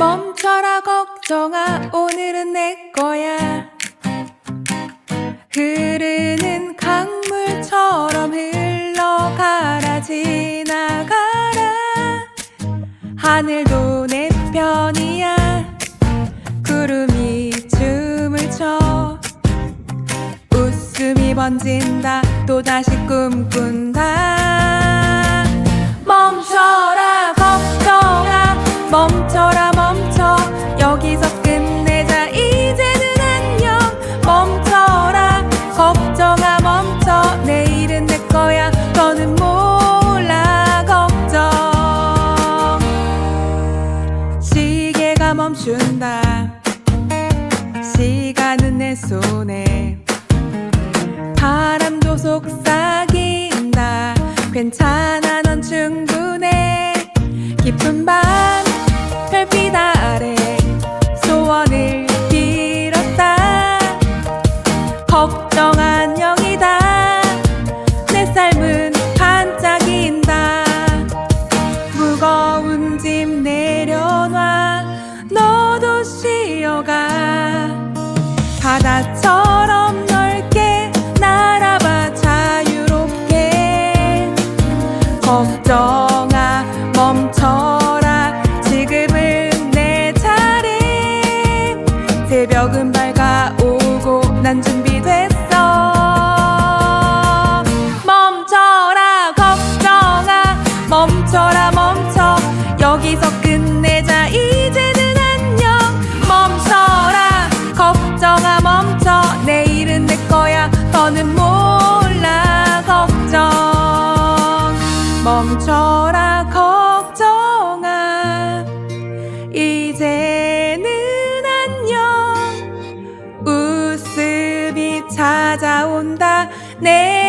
멈춰라 걱정아. 오늘은 내 거야. 흐르는 강물처럼 흘러가라 지나가라. 하늘도 내 편이야. 구름이 춤을 춰 웃음이 번진다. 또다시 꿈꾼다 멈춘다. 시간은 내 손에 바람도 속삭인다. 괜찮아 맑아 오고 난 준비됐어. 멈춰라 걱정아. 멈춰라 멈춰. 여기서 끝내자 이제는 안녕. 멈춰라 걱정아 멈춰. 내일은 내 거야 너는 몰라 걱정. 멈춰라 걱정 내